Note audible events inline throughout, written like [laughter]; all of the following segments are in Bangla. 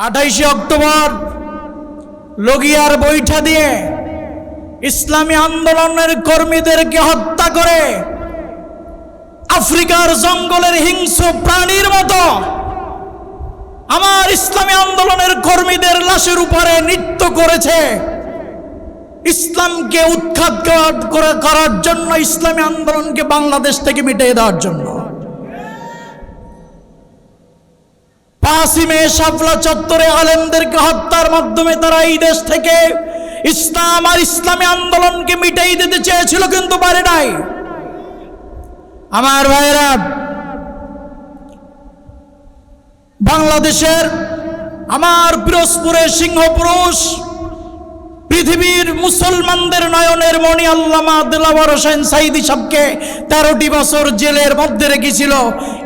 আঠাইশে অক্টোবর লগিয়ার বৈঠা দিয়ে ইসলামী আন্দোলনের কর্মীদেরকে হত্যা করে আফ্রিকার জঙ্গলের হিংস্র প্রাণীর মতো আমার ইসলামী আন্দোলনের কর্মীদের লাশের উপরে নৃত্য করেছে। ইসলামকে উৎখাত করা- করা- করার জন্য ইসলামী আন্দোলনকে বাংলাদেশ থেকে মিটিয়ে দেওয়ার জন্য। পাঁচই মে শাপলা চত্বরে আলেমদেরকে হত্যার মাধ্যমে তারা এই দেশ থেকে ইসলাম আর ইসলামী আন্দোলনকে মিটাই দিতে চেয়েছিল, কিন্তু পারে নাই। আমার ভাইরা বাংলাদেশের আমার পিরোজপুরের সিংহপুরুষ পৃথিবীর মুসলমানদের নয়নের মণি আল্লামা দিলাবর হোসেন সাইদি সাহকে তেরোটি বছর জেলের মধ্যে রেখেছিল।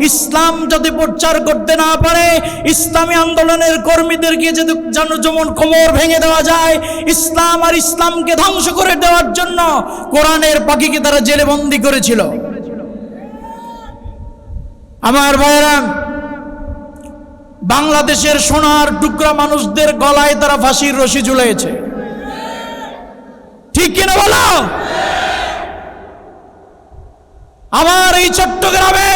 ইসলাম যদি প্রচার করতে না পারে, ইসলামী আন্দোলনের কর্মীদেরকে যদি যেন যেমন কোমর ভেঙে দেওয়া যায়, ইসলাম আর ইসলামকে ধ্বংস করে দেওয়ার জন্য কোরআনের পাখিকে তারা জেলে বন্দি করেছিল। আমার ভাইয়েরা, বাংলাদেশের সোনার টুকরা মানুষদের গলায় তারা ফাঁসির রশি ঝুলিয়েছে ঠিক কিনা বলো? আমার এই চট্টগ্রামে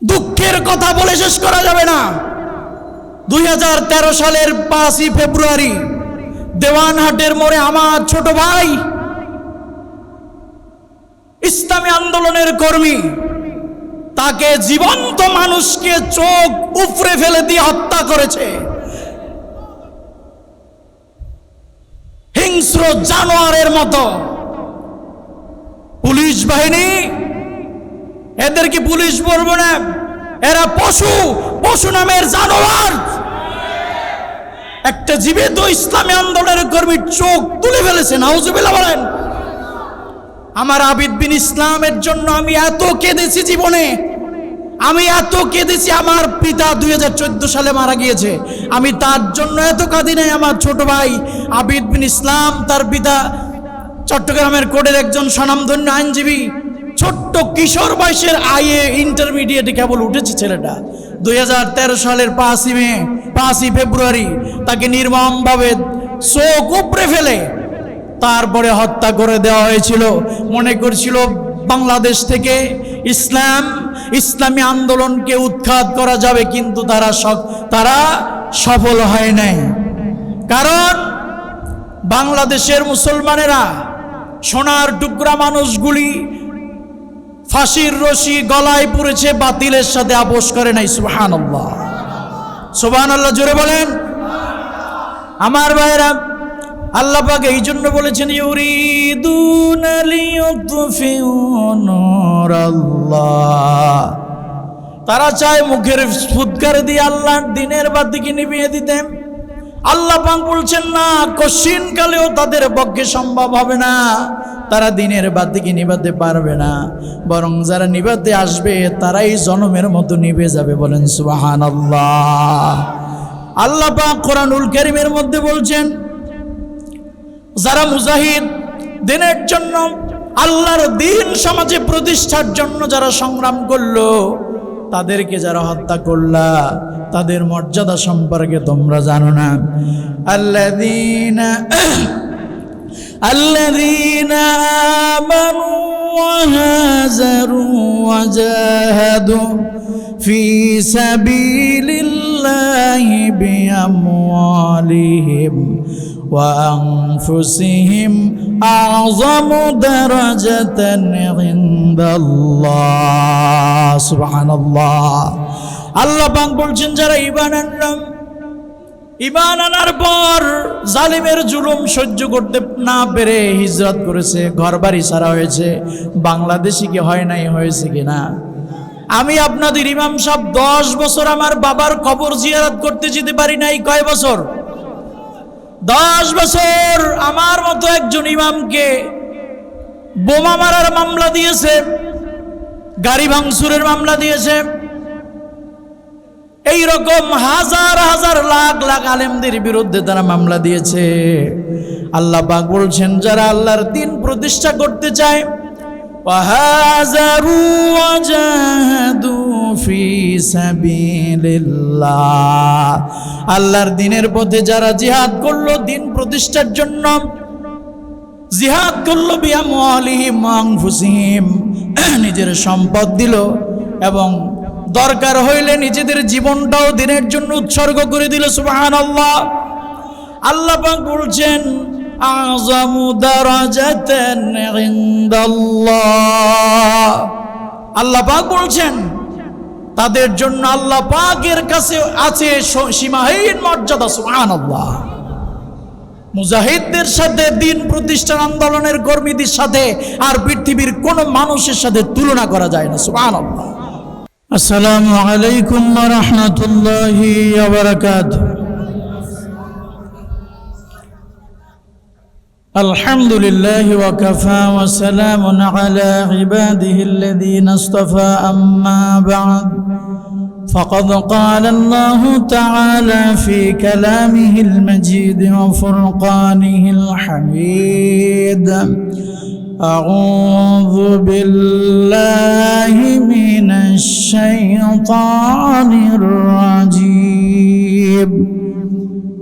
দুঃখের কথা বলে শেষ করা যাবে না। দুই হাজার তেরো সালের পাঁচই ফেব্রুয়ারি দেওয়ানহাটের মোড়ে আমার ছোট ভাই ইসলামী আন্দোলনের কর্মী, তাকে জীবন্ত মানুষকে চোখ উপড়ে ফেলে দিয়ে হত্যা করেছে। হিংস্র জানোয়ারের মতো। পুলিশ বাহিনী এদেরকে পুলিশ বলব না? এরা পশু পশু নামের জানোয়ার। একটা জীবিত ইসলামী আন্দোলনের কর্মীর চোখ তুলে ফেলেছে নাউজুবিল্লাহ বলেন। আমার আবিদ বিন ইসলামের জন্য আমি এত কেঁদেছি জীবনে। আমি এত কেঁদেছি আমার পিতা দুই হাজার চোদ্দ সালে মারা গিয়েছে। আমি তার জন্য এত কাঁদি নাই আমার ছোট ভাই আবিদ বিন ইসলাম, তার পিতা চট্টগ্রামের কোর্টের একজন স্বনামধন্য আইনজীবী। ছোট্ট কিশোর বয়সের আইএ ইন্টারমিডিয়েটে কেবল উঠেছে ছেলেটা। দুই হাজার তেরো সালের পাঁচই মে, পাঁচই ফেব্রুয়ারি তাকে নির্মমভাবে চোখ উপড়ে ফেলে। তারপরে হত্যা করে দেওয়া হয়েছিল। মনে করছিল বাংলাদেশ থেকে ইসলাম, ইসলামী আন্দোলনকে উৎখাত করা যাবে কিন্তু তারা তারা সফল হয় নাই। কারণ বাংলাদেশের মুসলমানেরা সোনার টুকরা মানুষগুলি ফাঁসির রশি গলায় পড়েছে বাতিলের সাথে আপোষ করে নাই সুবহান আল্লাহ জোরে বলেন। আমার ভাইরা আল্লাহ পাক এই জন্য বলেছেন, ইউরিদুন নূরাল্লাহ তারা চায় মুখের ফুৎকার দিয়ে আল্লাহর দিনের বাতিকে নিভিয়ে দিতে আল্লাহ পাক বলছেন, না, কশিন কালেও তাদের পক্ষে সম্ভব হবে না। তারা দিনের বাতিকে নিভাতে পারবে না। বরং যারা নিভাতে আসবে, তারাই জনমের মতো নিভে যাবে। বলেন, সুবহানাল্লাহ। আল্লাহ পাক কোরআনুল কারীমের মধ্যে বলছেন যারা মুজাহিদ দিনের জন্য আল্লাহর দিন সমাজে প্রতিষ্ঠার জন্য যারা সংগ্রাম করলো তাদেরকে যারা হত্যা করলা তাদের মর্যাদা সম্পর্কে তোমরা জানো না আল্লাযীনা الذين آمنوا وهاجروا وجاهدوا في سبيل الله بأموالهم وأنفسهم أعظم درجة عند الله سبحان الله আল্লাহ পাক বলছেন যারা ইমান আনলাম ইমান আনার পর জালিমের জুলুম সহ্য করতে না পেরে হিজরত করেছে ঘর বাড়ি সারা হয়েছে বাংলাদেশি কি হয় নাই হয়েছে কিনা আমি আপনাদের ইমাম সাহেব দশ বছর আমার বাবার কবর জিয়ারত করতে যেতে পারি নাই কয় বছর দশ বছর আমার মতো একজন ইমামকে বোমা মারার মামলা দিয়েছে, গাড়ি ভাঙচুরের মামলা দিয়েছে। এই রকম হাজার হাজার লাখ লাখ আলেমদের বিরুদ্ধে তারা মামলা দিয়েছে। আল্লাহ পাক বলছেন, যারা আল্লাহর দিন প্রতিষ্ঠা করতে চায় وهاجروا وجاهدوا في سبيل الله আল্লাহর দিনের পথে যারা জিহাদ করলো দিন প্রতিষ্ঠার জন্য জিহাদ করলো বিয়ামওয়ালিহিম আনফুসিহিম নিজের সম্পদ দিল এবং দরকার হইলে নিজেদের জীবনটাও দিনের জন্য উৎসর্গ করে দিল সুবহানাল্লাহ আল্লাহ পাক বলছেন দারাজাতান ইনদাল্লাহ আল্লাহ পাক বলছেন, তাদের জন্য আল্লাহ পাকের কাছে আছে সীমাহীন মর্যাদা, সুবহানাল্লাহ। মুজাহিদদের সাথে, দিন প্রতিষ্ঠান আন্দোলনের কর্মীদের সাথে আর পৃথিবীর কোন মানুষের সাথে তুলনা করা যায় না, সুবহানাল্লাহ। আসসালামু আলাইকুম রাহমাতুল্লাহি الحمد لله وكفى وسلام على عباده الذين اصطفى أما بعد. فقد قال الله تعالى في كلامه المجيد وفرقانه الحميد أعوذ بالله من الشيطان الرجيم.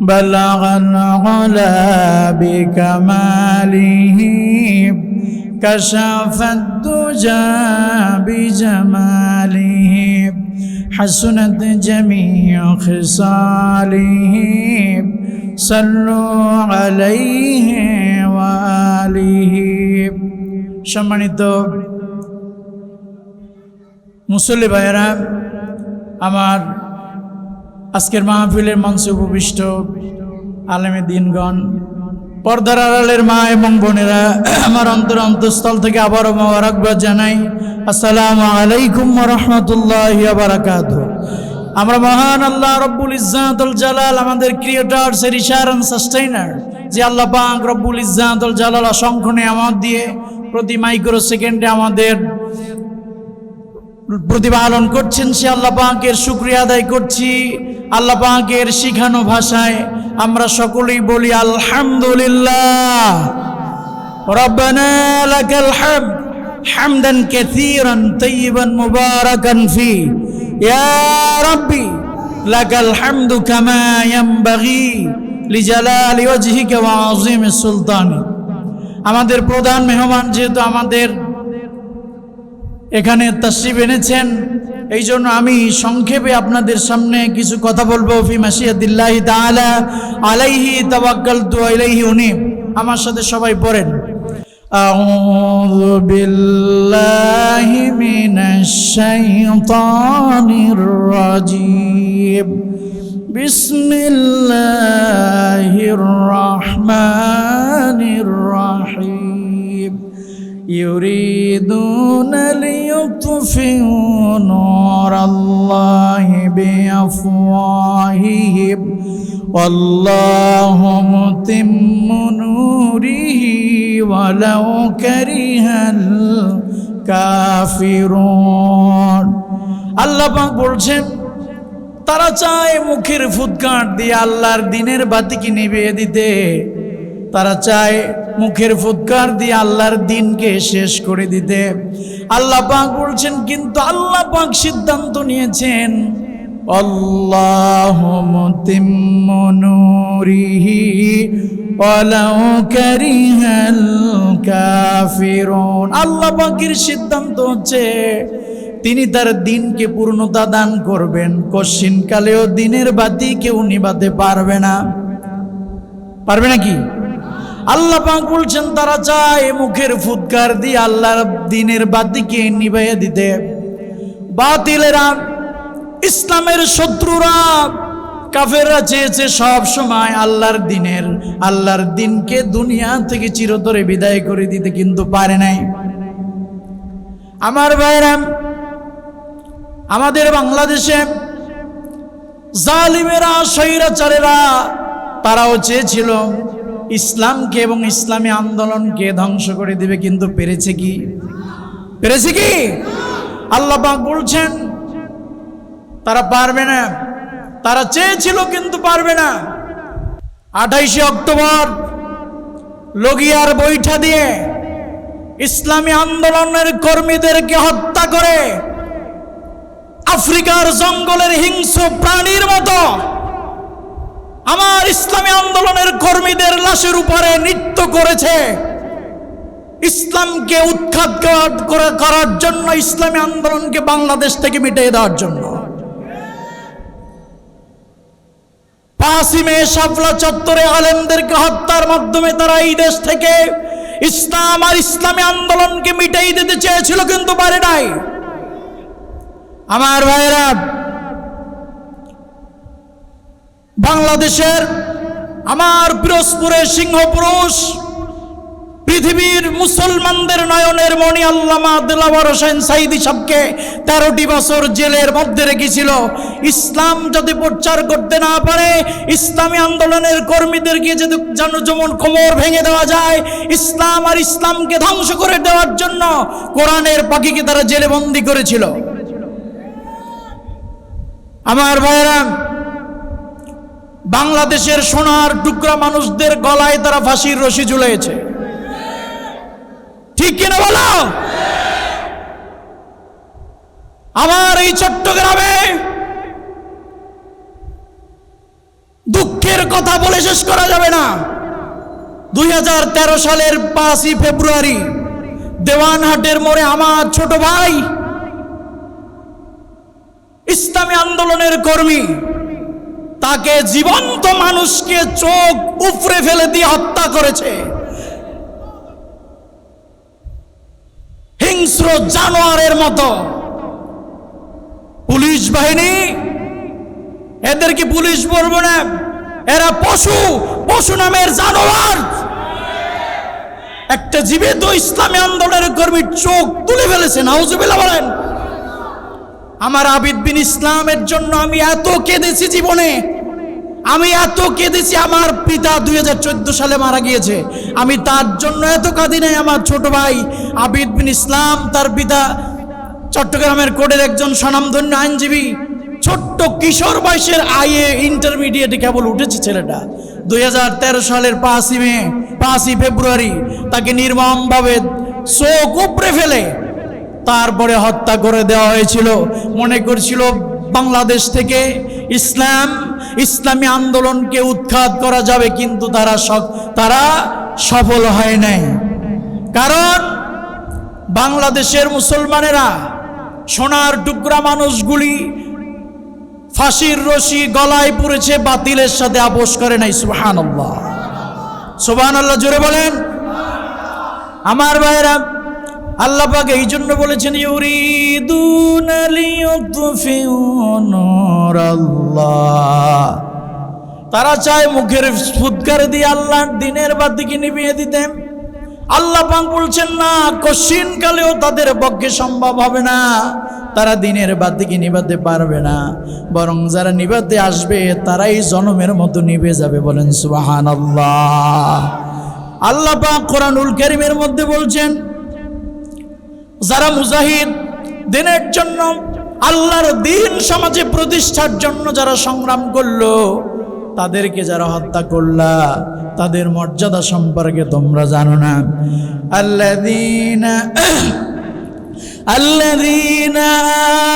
بلغ العلا بكماله كشف الدجى بجماله حسنت جميع خصاله صلوا عليه وآله সম্মানিত মুসল্লি ভাইয়েরা আমার আজকের মাহফিলের মঞ্চে উপবিষ্ট আলেমে দিনগণ, পর্দার আড়ালের মা এবং বোনেরা, আমার অন্তর অন্তঃস্থল থেকে আবারও মোবারকবাদ জানাই। আসসালামু আলাইকুম রহমতুল্লাহ বারাকাত আমরা মহান আল্লাহ রব্বুল ইজাতুল জালাল, আমাদের ক্রিয়েটার সেরিশার অ্যান্ড সাস্টেইনার যে আল্লাহ পাক রব্বুল ইজাতুল জালাল অসংখ্য নিয়ামত দিয়ে প্রতি মাইক্রো সেকেন্ডে আমাদের প্রতিপালন করছেন সে আল্লাহ পাকের শুক্রিয়া আদায় করছি। আল্লাহ পাকের শিখানো ভাষায় আমরা সকলেই বলি, আলহামদুলিল্লাহ। হামদান কাসীরান তাইয়িবান মুবারাকান ফি। ইয়া রাব্বি, লাকাল হামদু কামা ইয়ানবাগি লিজালালি ওয়াজহিকা ওয়া আযীমি সুলতানি। আমাদের প্রধান মেহমান যেহেতু আমাদের এখানে তাসিব এনেছেন। এই জন্য আমি সংক্ষেপে আপনাদের সামনে কিছু কথা বলব। আলাইহি আলাইহি, উনি আমার সাথে সবাই পড়েন। আউযু বিল্লাহি বিসমিল্লাহির রহমানির রহিম। يريدون ليطفئوا نور الله بأفواههم والله متم نوره ولو كره الكافرون আল্লাহ পাক বলছেন তারা চায় মুখের ফুৎকার দিয়ে আল্লাহর দিনের বাতিকে নিভিয়ে দিতে তারা চায় মুখের ফুৎকার দিয়ে আল্লাহর দিনকে শেষ করে দিতে। আল্লাহ পাক বলছেন, কিন্তু আল্লাহ পাক সিদ্ধান্ত নিয়েছেন, আল্লাহ নূরিহি ওয়ালাউ কারিহাল কাফিরুন। আল্লাহ পাকের সিদ্ধান্ত হচ্ছে, তিনি তার দিনকে পূর্ণতা দান করবেন। কশিন কালেও দিনের বাতি কেউ নিবাতে পারবে না। পারবে নাকি? আল্লাহ পাক বলছেন, তারা চায় মুখের ফুৎকার দিয়ে আল্লাহর দিনের বাতিকে নিভাইয়া দিতে। বাতিলেরা, ইসলামের শত্রুরা, কাফেররা চেয়েছে সব সময় আল্লাহর দিনের, আল্লাহর দিনকে দুনিয়া থেকে চিরতরে বিদায় করে দিতে কিন্তু পারে নাই। আমার ভাইরা, আমাদের বাংলাদেশে জালিমেরা, স্বৈরাচারেরা, তারাও চেয়েছিল ইসলামকে এবং ইসলামী আন্দোলনকে ধ্বংস করে দিবে কিন্তু পেরেছে কি? পেরেছে কি? আল্লাহ বলছেন, তারা পারবে না। তারা চেয়েছিল কিন্তু পারবে না। আঠাইশে অক্টোবর, লগিয়ার বৈঠা দিয়ে ইসলামী আন্দোলনের কর্মীদেরকে হত্যা করে আফ্রিকার জঙ্গলের হিংস্র প্রাণীর মতো ইসলামী আন্দোলনের কর্মীদের লাশের উপরে নৃত্য করেছে। ইসলামকে উৎখাত করা- করা- করার জন্য ইসলামী আন্দোলনকে বাংলাদেশ থেকে মিটিয়ে দেওয়ার জন্য। চত্বরে আলেমদেরকে হত্যার মাধ্যমে তারা এই দেশ থেকে ইসলাম আর ইসলামী আন্দোলনকে মিটাই দিতে চেয়েছিল, কিন্তু পারে নাই। আমার ভাইরা বাংলাদেশের আমার পিরোজপুরের সিংহপুরুষ, পৃথিবীর মুসলমানদের নয়নের মণি আল্লামা দিলাবর হোসেন সাইদি সবকে তেরোটি বছর জেলের মধ্যে রেখেছিল। ইসলাম যদি প্রচার করতে না পারে, ইসলামী আন্দোলনের কর্মীদেরকে যদি যেন যেমন কোমর ভেঙে দেওয়া যায়, ইসলাম আর ইসলামকে ধ্বংস করে দেওয়ার জন্য কোরআনের পাখিকে তারা জেলে বন্দি করেছিল। আমার ভাইয়েরা বাংলাদেশের সোনার টুকরা মানুষদের গলায় তারা ফাঁসির রশি ঝুলিয়েছে ঠিক কিনা বলো? আমার এই চট্টগ্রামে দুঃখের কথা বলে শেষ করা যাবে না। দুই হাজার তেরো সালের পাঁচই ফেব্রুয়ারি দেওয়ানহাটের মোড়ে আমার ছোট ভাই ইসলামী আন্দোলনের কর্মী তাকে জীবন্ত মানুষকে চোখ উপড়ে ফেলে দিয়ে হত্যা করেছে। হিংস্র জানোয়ারের মতো। পুলিশ বাহিনী এদেরকে পুলিশ বলব না? এরা পশু পশু নামের জানোয়ার। একটা জীবিত ইসলামী আন্দোলনের কর্মীর চোখ তুলে ফেলেছে, নাউজুবিল্লাহ বলেন। আমার আবিদ বিন ইসলামের জন্য আমি এত কেঁদেছি জীবনে। আমি এত কেঁদেছি, আমার পিতা দুই হাজার চোদ্দ সালে মারা গিয়েছে। আমি তার জন্য এত কাঁদি নাই, আমার ছোট ভাই আবিদ বিন ইসলাম, তার পিতা চট্টগ্রামের কোর্টের একজন স্বনামধন্য আইনজীবী। ছোট্ট কিশোর বয়সের আইএ ইন্টারমিডিয়েটে কেবল উঠেছে ছেলেটা। দুই হাজার তেরো সালের পাঁচই মে, পাঁচই ফেব্রুয়ারি, তাকে নির্মমভাবে চোখ উপড়ে ফেলে তারপরে হত্যা করে দেওয়া হয়েছিল। মনে করছিল বাংলাদেশ থেকে ইসলাম, ইসলামী আন্দোলনকে উৎখাত করা যাবে, কিন্তু তারা তারা সফল হয় নাই। কারণ বাংলাদেশের মুসলমানেরা সোনার টুকরা মানুষগুলি ফাঁসির রশি গলায় পড়েছে, বাতিলের সাথে আপোষ করে নাই সুহান আল্লাহ সুবহান আল্লাহ জোরে বলেন। আমার ভাইরা আল্লাহ পাক এই জন্য বলেছেন, ইউরিদুন নূরাল্লাহ তারা চায় মুখের ফুৎকার দিয়ে আল্লাহর দিনের বাতিকে নিভিয়ে দিতেন। আল্লাহ পাক বলছেন, না, কশিন কালেও তাদের পক্ষে সম্ভব হবে না। তারা দিনের বাতিকে নিভাতে পারবে না। বরং যারা নিভাতে আসবে, তারাই জনমের মতো নিভে যাবে। বলেন সুবাহান আল্লাহ আল্লাহ পাক কোরআনুল কারীমের মধ্যে বলছেন যারা মুজাহিদ দিনের জন্য আল্লাহর দিন সমাজে প্রতিষ্ঠার জন্য যারা সংগ্রাম করলো তাদেরকে যারা হত্যা করলা তাদের মর্যাদা সম্পর্কে তোমরা জানো না আল্লাযীনা الذين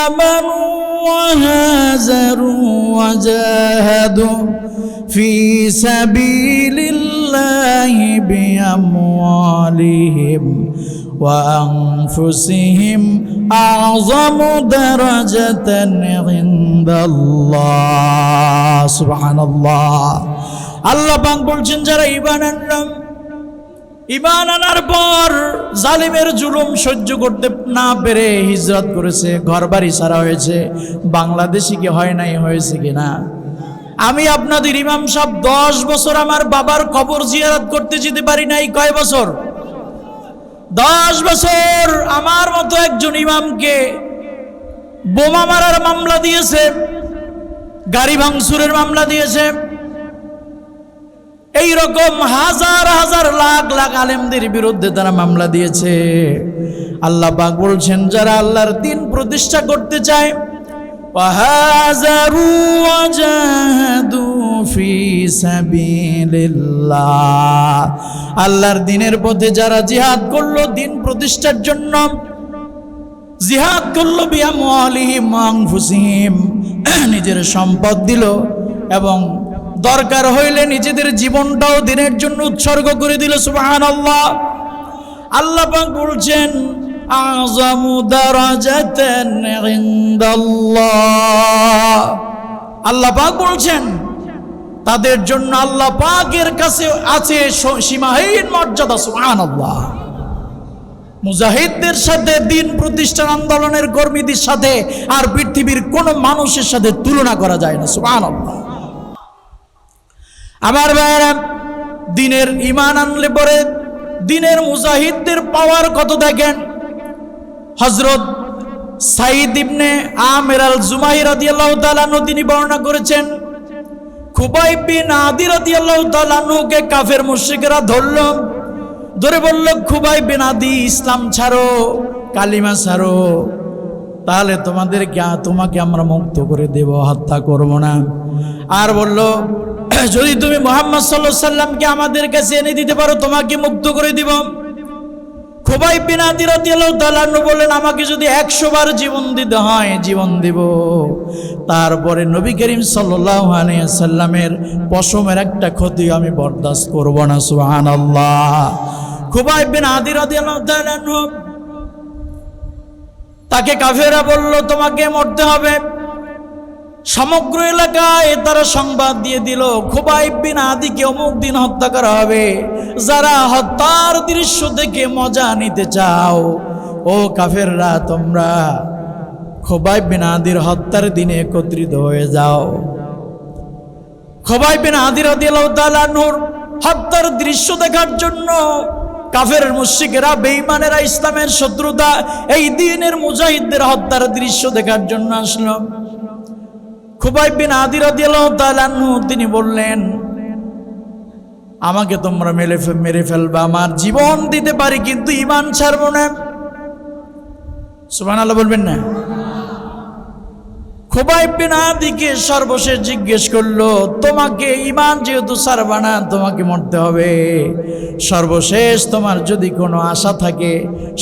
آمنوا وهاجروا وجاهدوا في سبيل الله بأموالهم وأنفسهم أعظم درجة عند الله سبحان الله আল্লাহ পাক বলছেন যারা ইমান আনলাম ইমান আনার পর জালিমের জুলুম সহ্য করতে না পেরে হিজরত করেছে ঘর বাড়ি সারা হয়েছে বাংলাদেশি কি হয় নাই হয়েছে কিনা আমি আপনাদের ইমাম সাহেব দশ বছর আমার বাবার কবর জিয়ারত করতে যেতে পারি নাই কয় বছর দশ বছর আমার মতো একজন ইমামকে বোমা মারার মামলা দিয়েছে, গাড়ি ভাঙচুরের মামলা দিয়েছে। এই রকম হাজার হাজার লাখ লাখ আলেমদের বিরুদ্ধে তারা মামলা দিয়েছে। আল্লাহ বলছেন, যারা আল্লাহর দিন প্রতিষ্ঠা করতে চায় وهاجروا وجاهدوا في سبيل الله আল্লাহর দিনের পথে যারা জিহাদ করলো দিন প্রতিষ্ঠার জন্য জিহাদ করলো বিয়ামওয়ালিহিম আনফুসিহিম নিজের সম্পদ দিল এবং দরকার হইলে নিজেদের জীবনটাও দিনের জন্য উৎসর্গ করে দিল সুবহানাল্লাহ আল্লাহ পাক বলছেন আযমু দারাজাতান ইনদাল্লাহ। আল্লাহ পাক বলছেন, তাদের জন্য আল্লাহ পাকের কাছে আছে সীমাহীন মর্যাদা, সুবহানাল্লাহ। মুজাহিদদের সাথে, দিন প্রতিষ্ঠান আন্দোলনের কর্মীদের সাথে আর পৃথিবীর কোন মানুষের সাথে তুলনা করা যায় না, সুবহানাল্লাহ। আমার ভাইয়েরা, দিনের ইমান আনলে পরে দিনের মুজাহিদদের পাওয়ার কত দেখেন? হজরত সাইদ ইবনে আমের আল জুমাই রাদিয়াল্লাহু তাআলা আনহু তিনি বর্ণনা করেছেন, খুবাই বিন আদি রাদিয়াল্লাহু তাআলা আনহুকে কাফের মুশরিকরা ধরল, ধরে বলল, খুবাই বিন আদি, ইসলাম ছাড়ো, কালিমা ছাড়ো, তাহলে তোমাদের তোমাকে আমরা মুক্ত করে দেব, হত্যা করব না। আর বলল, যদি তুমি মোহাম্মদ সাল্লাহ সাল্লামকে আমাদের কাছে এনে দিতে পারো, তোমাকে মুক্ত করে দিব। খোবাই বিন আদি রাদিয়াল্লাহু তাআলা বললেন, আমাকে যদি একশো বার জীবন দিতে হয়, জীবন দিব। তারপরে নবী করিম সাল্লাল্লাহু আলাইহি সাল্লামের পশমের একটা ক্ষতি আমি বরদাস্ত করব না, সুবহানাল্লাহ। খোবাই বিন আদি রাদিয়াল্লাহু তাআলা তাকে কাফেরা বলল, তোমাকে মরতে হবে। সমগ্র এলাকায় তারা সংবাদ দিয়ে দিল, খুবাই বিন আদিকে অমুক দিন হত্যা করা হবে। যারা হত্যার দৃশ্য দেখে মজা নিতে চাও, ও কাফেররা, তোমরা খোবাই বিন আদির হত্যার দিনে একত্রিত হয়ে যাও। খোবাই বিন আদির নূর হত্যার দৃশ্য দেখার জন্য কাফের মুশিকেরা বেঈমানেরা, ইসলামের শত্রুতা, এই দিনের মুজাহিদদের হত্যার দৃশ্য দেখার জন্য আসলো। খুবাই বিন আদি রাদিয়াল্লাহু তাআলা আনহু তিনি বললেন, আমাকে তোমরা মেরে মেরে ফেলবা, আমার জীবন দিতে পারি কিন্তু ইমান ছাড়বো না। সুবহানাল্লাহ বলবেন না। খুবাই সর্বশেষ জিজ্ঞেস করল, তোমাকে ইমান যেহেতু ছাড়বা না, তোমাকে মরতে হবে। সর্বশেষ তোমার যদি কোনো আশা থাকে,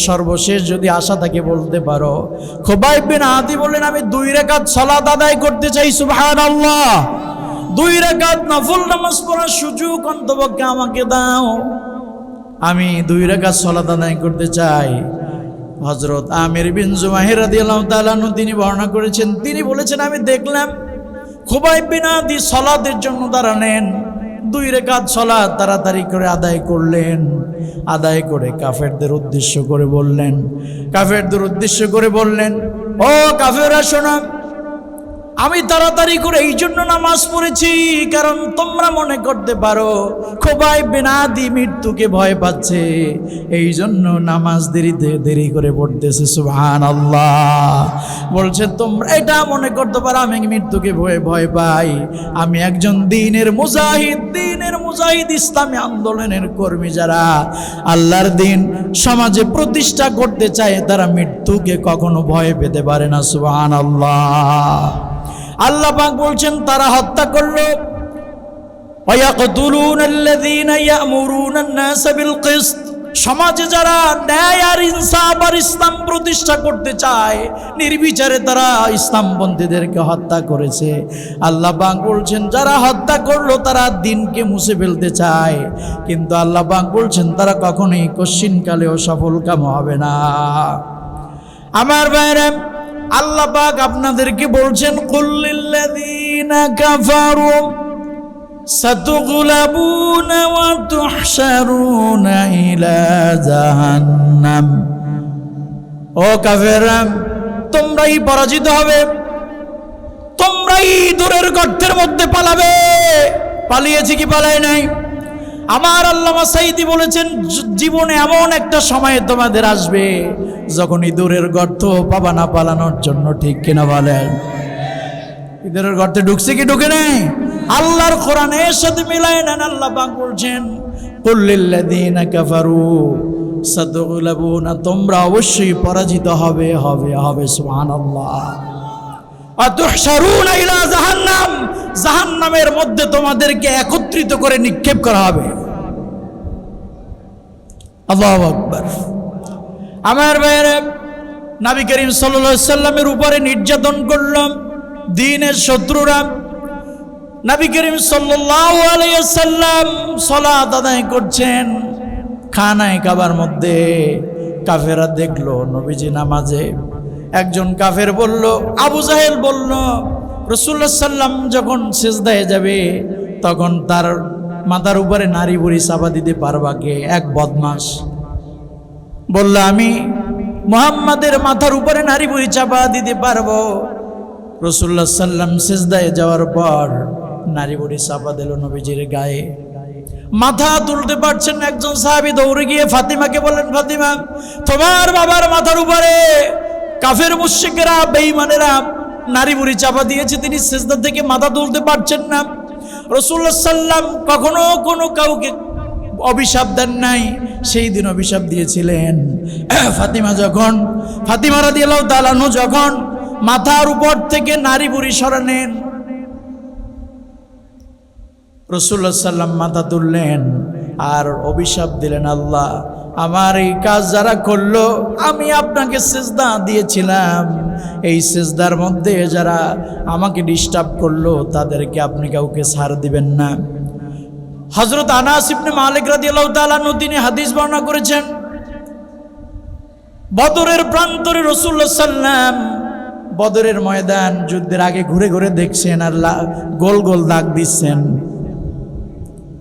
সর্বশেষ যদি আশা থাকে বলতে পারো। খুবাই বিন আদি বললেন, আমি দুই রেখাত সলাত আদায় করতে চাই, সুবহানাল্লাহ। দুই রেখাত নফল নামাজ পড়ার সুযোগ অন্তপক্ষে আমাকে দাও। আমি দুই রেখাত সলাত আদায় করতে চাই। হজরত আমির বিন জুমাহির তিনি বর্ণনা করেছেন, তিনি বলেছেন, আমি দেখলাম খুবাই বিনাদি সলাতের জন্য দাঁড়ালেন। দুই রেখাত সলা তাড়াতাড়ি করে আদায় করলেন। আদায় করে কাফেরদের উদ্দেশ্য করে বললেন, কাফেরদের উদ্দেশ্য করে বললেন, ও কাফেরা শোনা আমি তাড়াতাড়ি করে এই জন্য নামাজ পড়েছি, কারণ তোমরা মনে করতে পারো খোবাই বেনাদি মৃত্যুকে ভয় পাচ্ছে। এই জন্য নামাজ দেরিতে দেরি করে পড়তেছে সুহান আল্লাহ বলছে, তোমরা এটা মনে করতে পারো, আমি মৃত্যুকে ভয়ে, ভয় পাই। আমি একজন দিনের মুজাহিদ দিনের মুজাহিদ, ইসলামী আন্দোলনের কর্মী যারা। আল্লাহর দিন সমাজে প্রতিষ্ঠা করতে চায়, তারা মৃত্যুকে কখনো ভয় পেতে পারে না সুবহান আল্লাহ আল্লাহ পাক বলছেন, তারা হত্যা করল। সমাজে যারা ন্যায় আর ইনসাফ আর ইসলাম প্রতিষ্ঠা করতে চায়, নির্বিচারে তারা ইসলাম বন্দীদেরকে হত্যা করেছে। আল্লাহ বাক বলছেন, যারা হত্যা করল, তারা দিনকে মুছে ফেলতে চায়। কিন্তু আল্লাহ বাক বলছেন, তারা কখনোই কশ্চিনকালেও সফলকাম হবে না। আমার বাইরে আল্লাহ পাক আপনাদেরকে বলছেন কুল্লিল্লাযীনা কাফারু ستغلبون وتحشرون إلى جهنم ও কাফেররা তোমরাই পরাজিত হবে তোমরাই দূরের গর্তের মধ্যে পালাবে পালিয়েছে কি পালাই নাই আমার আল্লামা সাইদি বলেছেন জীবনে এমন একটা সময় তোমাদের আসবে যখন ইঁদুরের গর্ত পাবা না পালানোর জন্য, ঠিক কিনা বলেন? ইঁদুরের গর্তে ঢুকছে কি ঢুকে নেই? আল্লাহর কোরআনের সাথে মিলাই নেন, আল্লাহ পাক বলছেন কুল্লিল্লাযীনা কাফারু সাদগুলাবুনা তোমরা অবশ্যই পরাজিত হবে হবে হবে, সুবহানাল্লাহ। জাহান্নাম। জাহান্নামের মধ্যে তোমাদেরকে একত্রিত করে নিক্ষেপ করা হবে। আল্লাহু আমার ভাইয়েরা, নবী করিম সাল্লামের উপরে নির্যাতন করলাম দিনের শত্রুরা। নবী করিম সাল্লাম সালাত আদায় করছেন। খানায় কাবার মধ্যে কাফেরা দেখল নবীজি নামাজে। একজন কাফের বলল, আবু জাহেল বলল রসুল্লাহ সাল্লাম যখন সেজদায় যাবে, তখন তার মাথার উপরে নারী বুড়ি চাপা দিতে পারবা কে? এক বদমাস বলল, আমি মোহাম্মদের মাথার উপরে নারী বুড়ি চাপা দিতে পারব। রসুল্লাহ সাল্লাম সেজদায় যাওয়ার পর নারী বুড়ি চাপা দিল নবীজির গায়ে। মাথা তুলতে পারছেন একজন সাহাবি, দৌড়ে গিয়ে ফাতিমাকে বললেন, ফাতিমা, তোমার বাবার মাথার উপরে কাফের মুশিকেরা বেঈমানেরা নারী বুড়ি চাপা দিয়েছে, তিনি সেজদা থেকে মাথা তুলতে পারছেন না। রসুল্লাহ সাল্লাম কখনো কোনো কাউকে অভিশাপ দেন নাই, সেই দিন অভিশাপ দিয়েছিলেন। [clears throat] ফাতিমা যখন, ফাতিমা রাদিয়াল্লাহু তাআলাহু যখন মাথার উপর থেকে নারী বুড়ি সরানেন রসুল্লাহ সাল্লাম মাথা তুললেন। আর অভিশাপ দিলেন আল্লাহ, আমার এই কাজ যারা করল, আমি আপনাকে সেজদা দিয়েছিলাম। এই সেজদার মধ্যে যারা আমাকে ডিস্টার্ব করল, তাদেরকে আপনি কাউকে ছাড় দিবেন না। হজরত আনাস ইবনে মালিক রাদিয়াল্লাহু তাআলা তিনি হাদিস বর্ণনা করেছেন, বদরের প্রান্তরে রসুল্লাহ সাল্লাম বদরের ময়দান যুদ্ধের আগে ঘুরে ঘুরে দেখছেন আর গোল গোল দাগ দিচ্ছেন।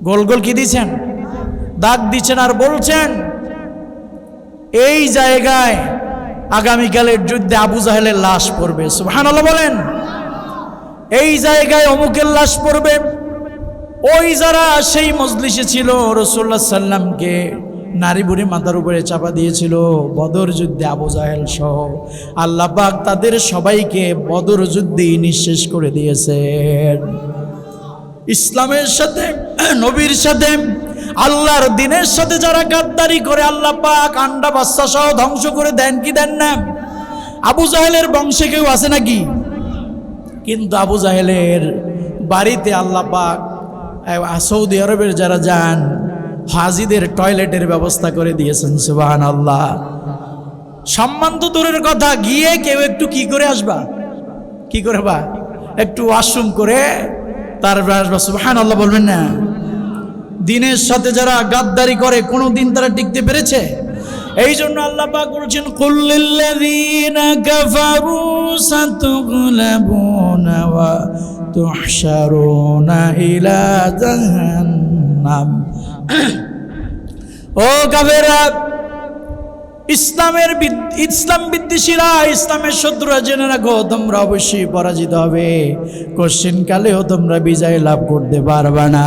গোল গোল কি দিচ্ছেন? দাগ দিচ্ছেন আর বলছেন, এই জায়গায় আগামীকালের যুদ্ধে আবু জাহেলের লাশ পড়বে। সুবহানাল্লাহ বলেন, এই জায়গায় অমুকের লাশ পড়বে। ওই যারা সেই মজলিসে ছিল রসুল্লাহ সাল্লামকে নারী বুড়ি মাথার উপরে চাপা দিয়েছিল, বদর যুদ্ধে আবু জাহেল সহ। আল্লাহ পাক তাদের সবাইকে বদর যুদ্ধেই নিঃশেষ করে দিয়েছেন। ইসলামের সাথে, নবীর সাথে আল্লাহর দিনের সাথে যারা গাদ্দারি করে, আল্লাহ পাক আন্ডা বাচ্চা সহ ধ্বংস করে দেন, কি দেন না? আবু জাহেলের বংশে কেউ আছে নাকি? কিন্তু আবু জাহেলের বাড়িতে আল্লাহ পাক সৌদি আরবের যারা যান, হাজিদের টয়লেটের ব্যবস্থা করে দিয়েছেন সুবাহান আল্লাহ সম্মান তো দূরের কথা, গিয়ে কেউ একটু কি করে আসবা? কি করে বা একটু ওয়াশরুম করে তারপর আসবা সুবাহান আল্লাহ বলবেন না? দিনের সাথে যারা গাদ্দারি করে কোনো দিন তারা টিকতে পেরেছে? এই জন্য আল্লাহ পাক বলছেন কুল্লিল্লাযীনা কাফারু সাতুগলাবুনা ওয়া তুহশারুনা ইলা জাহান্নাম। ও কাফেররা, ইসলামের ইসলাম বিদ্বেষীরা, ইসলামের শত্রুরা জেনে রাখো, তোমরা অবশ্যই পরাজিত হবে। কোশ্চিন কালেও তোমরা বিজয় লাভ করতে পারবে না।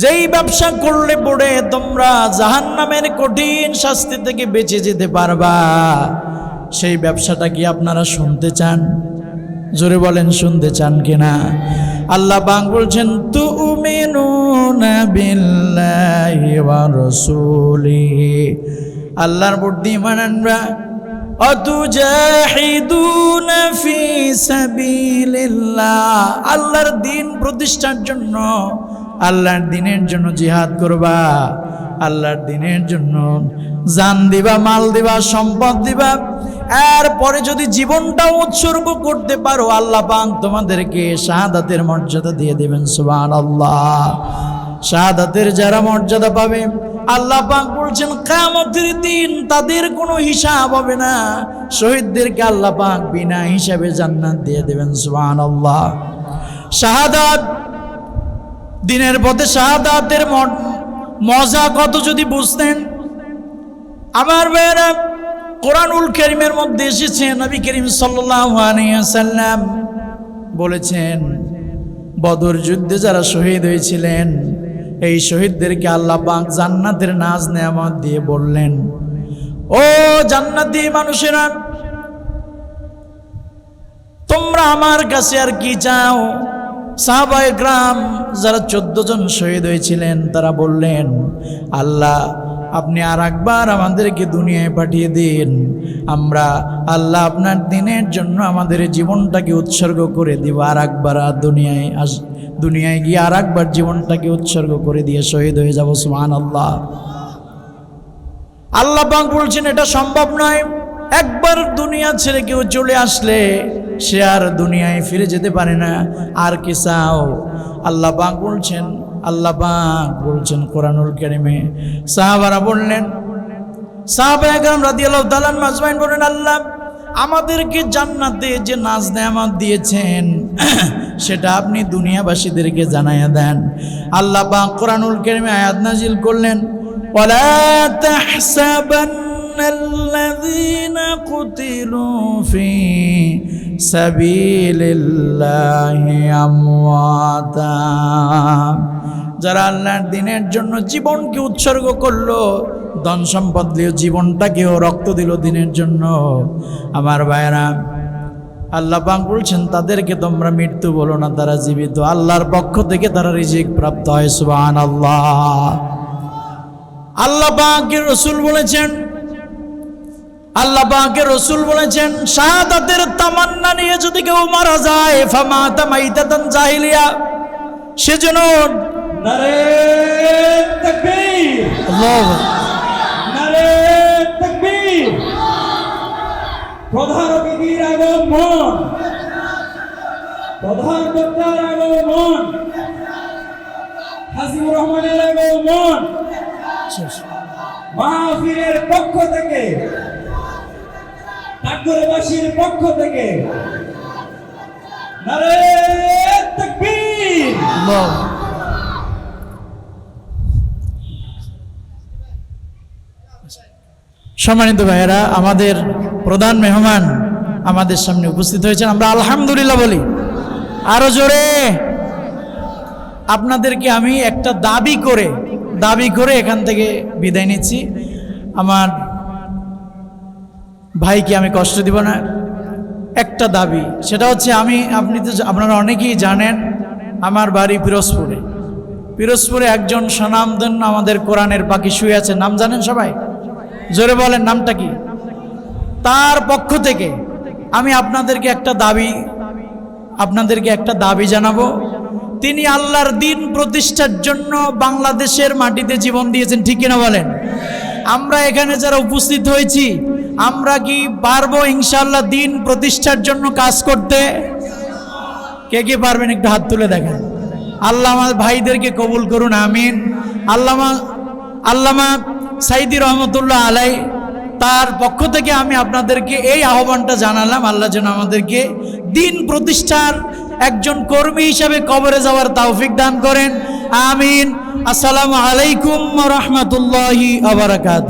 যেই ব্যবসা করলে পড়ে তোমরা জাহান্নামের কঠিন শাস্তি থেকে বেঁচে যেতে পারবা। সেই ব্যবসাটা কি আপনারা শুনতে চান? জোরে বলেন, শুনতে চান কিনা? আল্লাহ বাং বলছেন ওয়া রাসূলিহি আল্লাহর বুদ্ধি ইমান আল্লাহর দিন প্রতিষ্ঠার জন্য আল্লাহর দিনের জন্য জিহাদ করবা, আল্লাহর দিনের জন্য জান দিবা, মাল দিবা, সম্পদ দিবা। এরপরে যদি জীবনটাও উৎসর্গ করতে পারো, আল্লাহ পাক তোমাদেরকে শাহাদাতের মর্যাদা দিয়ে দেবেন সুবান আল্লাহ শাহাদাতের যারা মর্যাদা পাবে, আল্লাহ পাক বলছেন কিয়ামতের দিন তাদের কোনো হিসাব হবে না। শহীদদেরকে আল্লাহ পাক বিনা হিসাবে জান্নাত দিয়ে দেবেন, সুবহানাল্লাহ। শাহাদাত দিনের পথে শাহাদাতের মজা কত যদি বুঝতেন। আমার ভাইয়েরা, কোরআনুল করিমের মধ্যে এসেছে নবী করিম সাল্লাম বলেছেন, বদর যুদ্ধে যারা শহীদ হয়েছিলেন, এই শহীদদেরকে আল্লাহ পাক জান্নাতের নাজ নেয়ামত দিয়ে বললেন, ও জান্নাতি মানুষেরা, তোমরা আমার কাছে আর কি চাও? সাহাবায়ে গ্রাম যারা চোদ্দ জন শহীদ হয়েছিলেন, তারা বললেন, আল্লাহ, আপনি আর একবার আমাদেরকে দুনিয়ায় পাঠিয়ে দিন। আমরা আল্লাহ আপনার দিনের জন্য আমাদের জীবনটাকে উৎসর্গ করে দিব। আর একবার আর দুনিয়ায় আস, দুনিয়ায় গিয়ে আর একবার জীবনটাকে উৎসর্গ করে দিয়ে শহীদ হয়ে যাব সুমান আল্লাহ আল্লাহ পাক বলছেন, এটা সম্ভব নয়। একবার দুনিয়া ছেড়ে কেউ চলে আসলে সে আর দুনিয়ায় ফিরে যেতে পারে না। আর কি চাও? আল্লাহ পাক বলছেন, আল্লাহ পাক বলছেন কোরআনুল কেরিমে। সাহাবারা বললেন, সাহাবা বলেন আল্লাহ, আমাদেরকে জান্নাতে যে দিয়েছেন, [clears throat] সেটা আপনি দুনিয়াবাসীদেরকে দেন। আল্লাহ আয়াত নাজিল করলেন الذين قتلوا في سبيل الله أمواتا যারা আল্লাহর দিনের জন্য জীবনকে উৎসর্গ করলো ধন সম্পদ দিল জীবনটাকেও রক্ত দিল দিনের জন্য আমার ভাইরা আল্লাহ পাক বলছেন তাদেরকে তোমরা মৃত্যু বলো না তারা জীবিত আল্লাহর পক্ষ থেকে তারা রিজিক প্রাপ্ত হয় সুবহানাল্লাহ আল্লাহ পাকের রসুল বলেছেন আল্লাহ পাকের রসুল বলেছেন শাহাদাতের তামান্না নিয়ে যদি কেউ মারা যায় ফামা তামাইতাতান জাহিলিয়া সেজন্য নারে তাকবীর। আল্লাহ নারে তাকবীর। প্রধান অতিথির আগমন। প্রধান বক্তার আগমন। হাসিবুর রহমানের আগমন। মাহফিলের পক্ষ থেকে টাকুরবাসীর পক্ষ থেকে সম্মানিত ভাইয়েরা, আমাদের প্রধান মেহমান আমাদের সামনে উপস্থিত হয়েছেন। আমরা আলহামদুলিল্লাহ বলি। আরও জোরে। আপনাদেরকে আমি একটা দাবি করে দাবি করে এখান থেকে বিদায় নিচ্ছি। আমার ভাইকে আমি কষ্ট দিব না। একটা দাবি, সেটা হচ্ছে আমি, আপনি তো আপনারা অনেকেই জানেন, আমার বাড়ি পিরোজপুরে। পিরোজপুরে একজন স্বনামধন্য আমাদের কোরআনের পাখি শুয়ে আছে। নাম জানেন সবাই? জোরে বলেন, নামটা কি? তার পক্ষ থেকে আমি আপনাদেরকে একটা দাবি, আপনাদেরকে একটা দাবি জানাব। তিনি আল্লাহর দিন প্রতিষ্ঠার জন্য বাংলাদেশের মাটিতে জীবন দিয়েছেন, ঠিক কিনা বলেন? আমরা এখানে যারা উপস্থিত হয়েছি আমরা কি পারব ইনশাল্লাহ দিন প্রতিষ্ঠার জন্য কাজ করতে? কে কে পারবেন একটু হাত তুলে দেখেন। আল্লাহ আমার ভাইদেরকে কবুল করুন, আমিন। আল্লামা আল্লামা সাইদি রহমতুল্লাহ আলাই তার পক্ষ থেকে আমি আপনাদেরকে এই আহ্বানটা জানালাম, আল্লাহ যেন আমাদেরকে দিন প্রতিষ্ঠার একজন কর্মী হিসাবে কবরে যাওয়ার তৌফিক দান করেন। আমিন। আসসালামু আলাইকুম রহমতুল্লাহি আবরাকাত